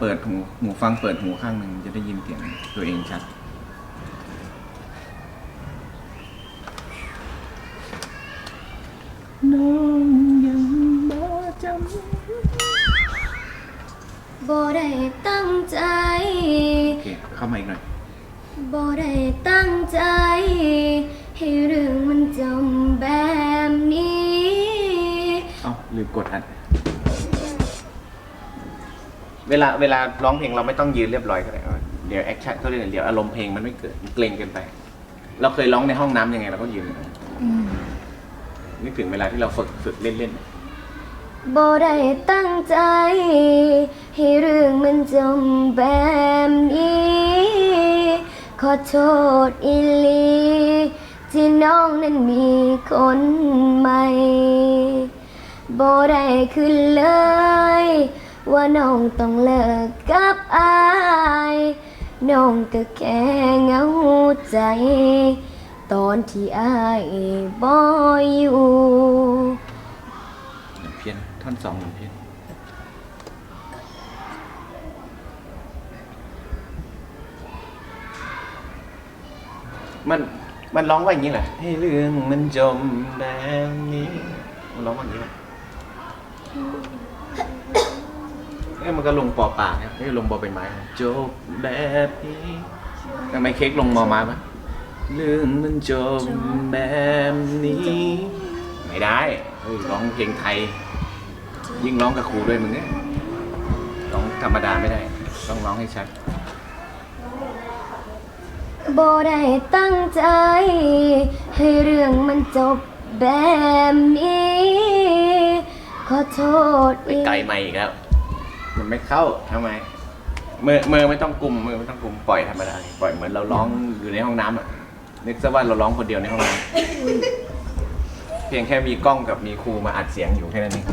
เออเปิดหูหูฟังเปิดหูข้างหนึ่งจะได้ยินเสียงตัวเองชัด น้องยังบ่จำบ่ได้ตั้งใจโอเคเข้ามาอีกหน่อย บ่ได้ตั้งใจ ให้เรื่องมันจมแบบนี้ เอ้าลืมกดอัด เวลาเวลาร้องเพลงเราไม่ต้องยืนเรียบร้อยก็ได้เอาเดี๋ยวแอคชั่นเขาเรียกอะไรเดี๋ยวอารมณ์เพลงมันไม่เกิดมันเกรงเกินไป เราเคยร้องในห้องน้ำยังไงเราก็ยืนนึกถึงเวลาที่เราฝึกฝึกเล่นบ่ได้ตั้งใจ ให้เรื่องมันจมแบบนี้ ขอโทษอีหลี ที่น้องนั้นมีคนใหม่บ่ได้ขึ้นเลย ว่าน้องต้องเลิกกับอายน้องก็แค่เหงาใจ ตอนที่อายบ่อยู่ๆอย่างเพี้ยนท่อนสองอย่างเพี้ยนมันมันร้องว่าอย่างนี้แหละให้เรื่องมันจมแบบนี้มันร้องว่าอย่างนี้แหละ เอ้ยมันก็ลงปอปากเนี่ยไม่ได้ลงบอใบไม้นะจบแบบนี้ทำไมเค้กลงมอมาปะเรื่องมันจบแบบนี้ ไม่ได้เฮ้ยร้องเพลงไทย ยิ่งร้องกับครูด้วยมึงเนี่ยร้องธรรมดาไม่ได้ ต้องร้องให้ชัดบ่ได้ตั้งใจ ให้เรื่องมันจบแบบนี้ ขอโทษไปไกลไม่อีกแล้วมัน ไม่เข้าทำไมมือมือไม่ต้องกลุ่มมือไม่ต้องกลุ่มปล่อยธรรมดาปล่อยเหมือนเราร้องอยู่ในห้องน้ำอะนึกซะว่าเราร้องคนเดียวในห้องน้ำเพียงแค่มีกล้องกับมีครูมาอัดเสียงอยู่แค่นั้นเอง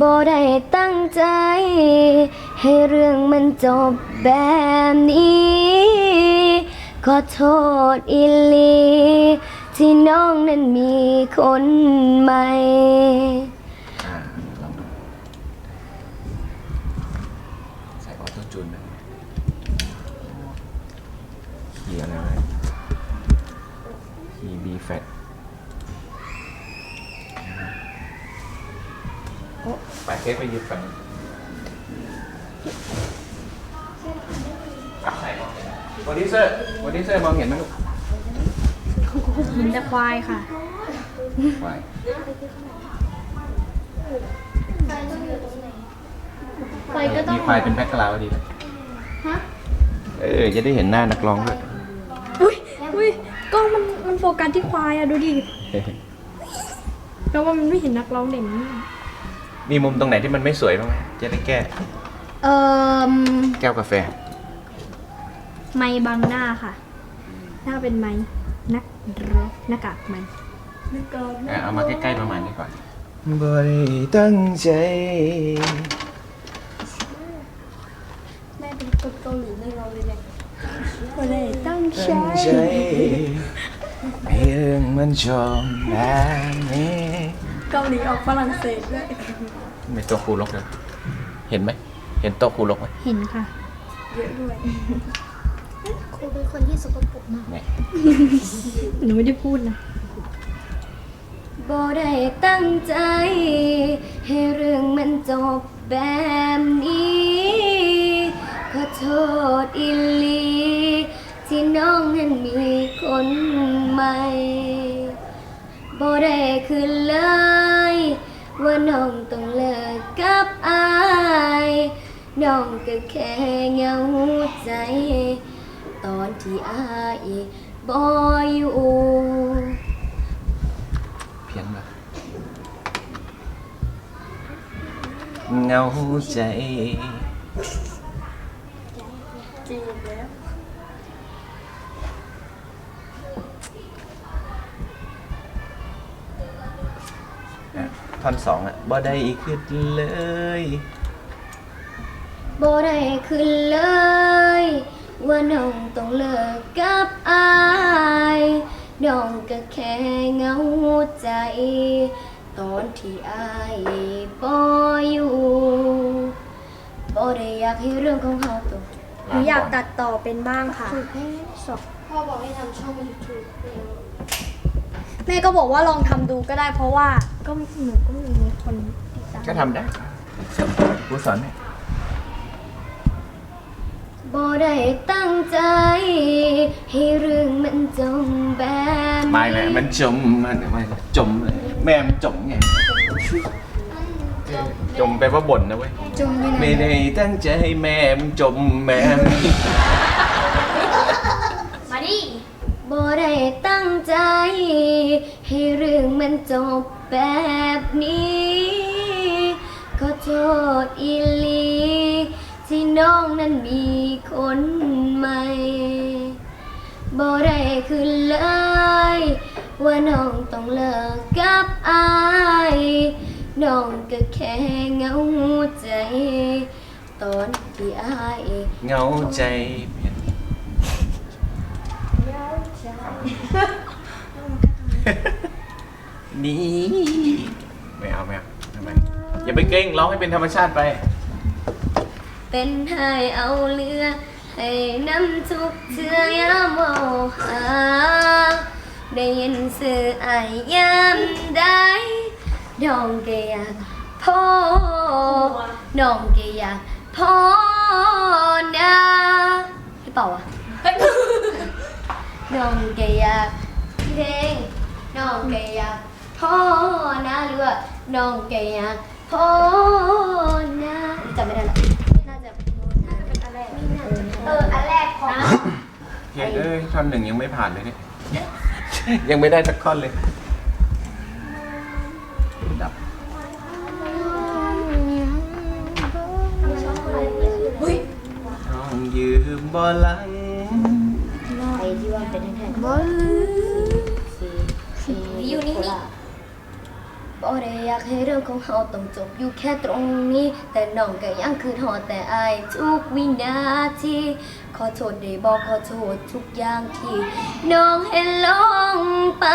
บ่ได้ตั้งใจ ให้เรื่องมันจบแบบนี้ ขอโทษอีลี ที่น้องนั้นมีคนใหม่ อ่าลองดูใส่ออโต้จูนนะคีย์อะไรวะคีย์บีแฟตไปเค้กไปยืดแฟตอะใส่มองเห็นโปรดิวเซอร์โปรดิวเซอร์มองเห็นไหมลูก เห็นแต่ควายค่ะไว้ไฟก็ต้องมีควายเป็นแบ็คกราวด์ดีเลยฮะ เออ จะได้เห็นหน้านักร้องด้วย อุ้ยอุ้ยกล้องมันมันโฟกัสที่ควายอะดูดิแล้วว่ามันไม่เห็นนักร้องเด่นนี่มีมุมตรงไหนที่มันไม่สวยบ้างไหมจะได้แก้ เอ่อ แก้วกาแฟ ไม้บังหน้าค่ะถ้าเป็นไม้ นักร้องหน้ากากไม้อะเอามาใกล้ๆประมาณนี้ก่อน บริตั้งใจ แม่เป็นคนเกาหลีในเราเลยเนี่ยไม่ได้ตั้งใจตั้งใจให้เรื่องมันจบแบบนี้ เกาหลีออกฝรั่งเศสด้วยไม่ตัวครูลกเลย เห็นไหม เห็นโต๊ะครูลกไหมเห็นค่ะเนี่ย ครูเป็นคนที่สกปรกมากเนี่ยหนูไม่ได้พูดนะ บ่ได้ตั้งใจ ให้เรื่องมันจบแบบนี้ ขอโทษอีหลี ที่น้องนั้นมีคนใหม่ บ่ได้คืนเลย ว่าน้องต้องเลิกกับอาย น้องก็แค่เหงาใจ ตอนที่อายบ่อยู่เพี้ยนปะเงาใจอะท่อนสองอะบ่ได้ขึ้นเลยบ่ได้ขึ้นเลย ว่าน้องต้องเลิกกับอายน้องก็แค่เหงาใจ ตอนที่อายบ่อยู่บ่ได้อยากให้เรื่องของเฮาตกหนูอยากตัดต่อเป็นบ้างค่ะพ่อบอกให้ทำช่อง YouTube แม่ก็บอกว่าลองทำดูก็ได้เพราะว่าก็หนูก็มีคนติดตามก็ทำได้ครูสอนเนี่ย บ่ได้ตั้งใจ ให้เรื่องมันจมแบบไม่แหละมันจมมันไม่จมเลยแม่มันจมไงจมไปลว่าบ่นนะเว้ยจมอยู่ไหนไม่ได้ตั้งใจให้แม่มึงจมแม่มึงมาดิบ่ได้ตั้งใจ ให้เรื่องมันจบแบบนี้ขอโทษอีหลี ที่น้องนั้นมีคนใหม่บ่ได้ขึ้นเลย ว่าน้องต้องเลิกกับอายน้องก็แค่เหงาใจ ตอนที่อายเหงาใจเปลี่ยนนี่ไม่เอาไม่เอาทำไมอย่าไปเก่งร้องให้เป็นธรรมชาติไป เป็นให้เอาเรือ ให้น้ำทุกเชื่อยามเมหา ได้ยินสื่ออายยามได้น้องก็อยกพ่อน้องก็อยกพ่อนะพี่เป่าอะน้องก็อยกเพลงน้องก็อยกพ่อนะหรือว่าน้องก็อยกพ่อนะจำไม่ได้ละน่าจะเป็นอันแรก เออ อันแรกของเฮ้ยเอ้ยท่อนหนึ่งยังไม่ผ่านเลยเนี่ยยังไม่ได้สักท่อนเลย ดับอุ้ยน้องยืมบ่หลังไอ้ที่ว่าเป็นแท่งอยู่นี่นี่ บ่ได้อยากให้เรื่องของเฮาต้องจบอยู่แค่ตรงนี้ แต่น้องก็ยังคือหอดแต่อายทุกวินาทีขอโทษได้บอกขอโทษทุกอย่างที่น้องเห็นลงไป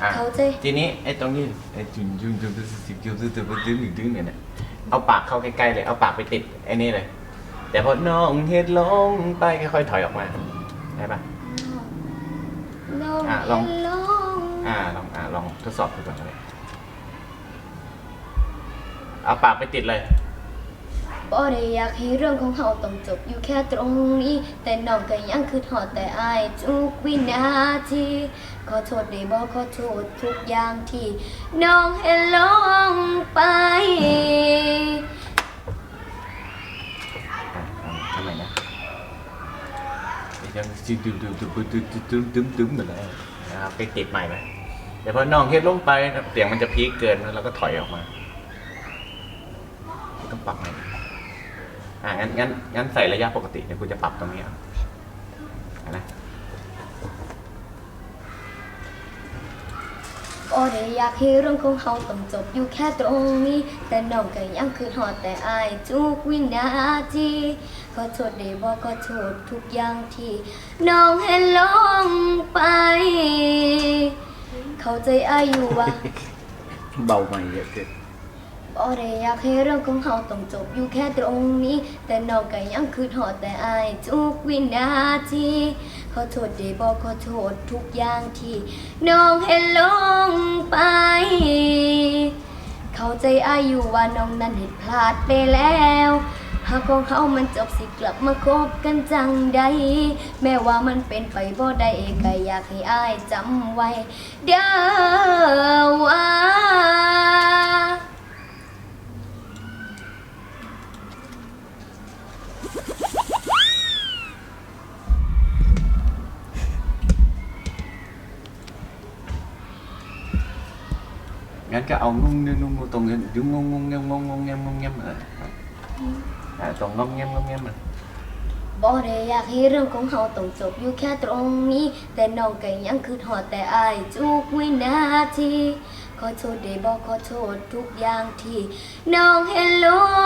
อะเข้าใจ ทีนี้ไอ้ตรงนี้ไอ้จุนจุนจุนจุนจุนจุนจุนจุนจุนจุนจุนเนี่ยนะเอาปากเข้าใกล้ๆเลยเอาปากไปติดไอ้นี่เลยแต่พอน้องเฮ็ดลงไปค่อยๆถอยออกมาได้ปะ น้องอะลอง เห็นลง อ่าลองอ่าลองทดสอบดูก่อนเลยเอาปากไปติดเลย บ่ได้อยากให้เรื่องของเฮาต้องจบอยู่แค่ตรงนี้ แต่น้องก็ยังคือทอดแต่อายทุกวินาทีขอโทษได้บอกขอโทษทุกอย่างที่น้องเห็นลงไป อะอะทำไมนะยังตึ้มตึ้มตึ้มตึ้มตึ้มตึ้มตึ้มตึ้มตึ้มเลยนะครับไปติดใหม่ไหม เดี๋ยวพอน้องเฮ็ดลงไปเสียงมันจะพีคเกินแล้วก็ถอยออกมา ต้องปรับใหม่อ่างั้นงั้นงั้นใส่ระยะปกติเดี๋ยวกูจะปรับตรงนี้เอาเอานะบ่ได้อยากให้เรื่องของเฮาต้องจบอยู่แค่ตรงนี้ แต่น้องก็ยังคือทอดแต่อายทุกวินาทีขอโทษได้บอกขอโทษทุกอย่างที่ น้องเห็นลงไป เข้าใจอายอยู่ว่าเบาใหม่เยอะเกินบ่ได้อยากให้เรื่องของเฮาต้องจบอยู่แค่ตรงนี้ แต่น้องก็ยังคือทอดแต่อายทุกวินาทีขอโทษได้บอกขอโทษทุกอย่างที่น้องเห็นลงไป เข้าใจอายอยู่ว่าน้องนั้นเห็นพลาดไปแล้ว หากของเขามันจบสิกลับมาคบกันจังใด แม้ว่ามันเป็นไปบ่ได้ก็อยากให้อายจำไว้ เด้อว่างั้นก็เอางงงงงงตรงนี้ดึงงงงงงงงงงงงงเออ อ่าตรงงงงงงงมันบ่ได้อยากให้เรื่องของเฮาต้องจบอยู่แค่ตรงนี้ แต่น้องก็ยังคือหอดแต่อายจุกวินาทีขอโทษได้บอกขอโทษทุกอย่างที่น้องเห็นลง